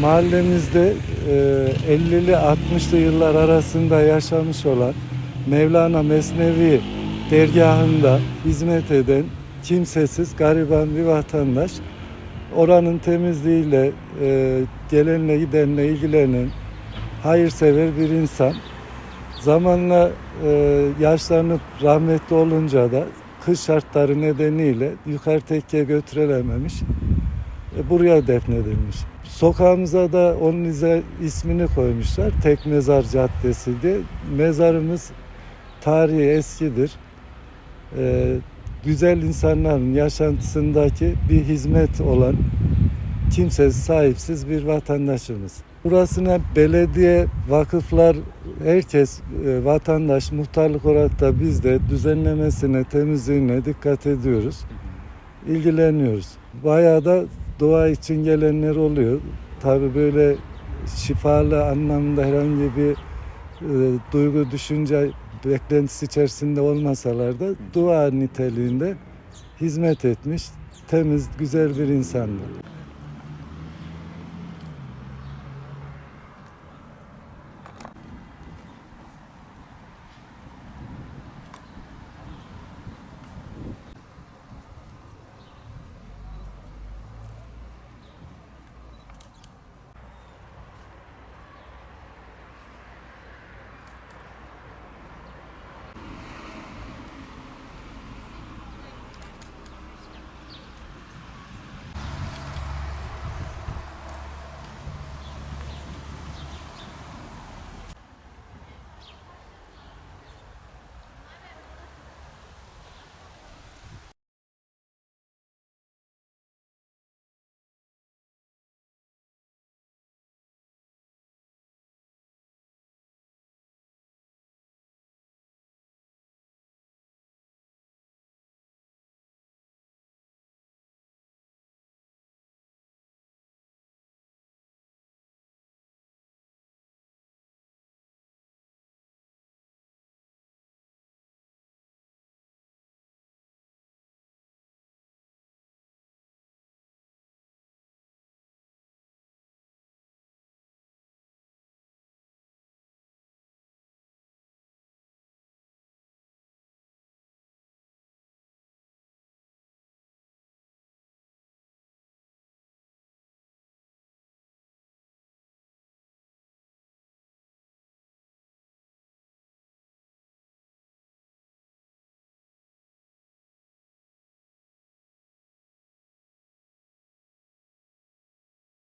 Mahallemizde e, 50'li 60'lı yıllar arasında yaşamış olan Mevlana Mesnevi dergahında hizmet eden kimsesiz gariban bir vatandaş oranın temizliğiyle e, gelenle gidenle ilgilenen hayırsever bir insan. Zamanla e, yaşlanıp rahmetli olunca da kış şartları nedeniyle yukarı tekkeye götürülememiş. E, buraya defnedilmiş. Sokağımıza da onun ismini koymuşlar. Tek Mezar Caddesi diye. Mezarımız tarihi eskidir. E, güzel insanların yaşantısındaki bir hizmet olan kimsesiz, sahipsiz bir vatandaşımız. Burasına belediye, vakıflar, herkes e, vatandaş, muhtarlık olarak da biz de düzenlemesine, temizliğine dikkat ediyoruz. İlgileniyoruz. Bayağı da doğa için gelenler oluyor. Tabii böyle şifalı anlamında herhangi bir e, duygu, düşünce beklentisi içerisinde olmasalar da dua niteliğinde hizmet etmiş, temiz, güzel bir insandı.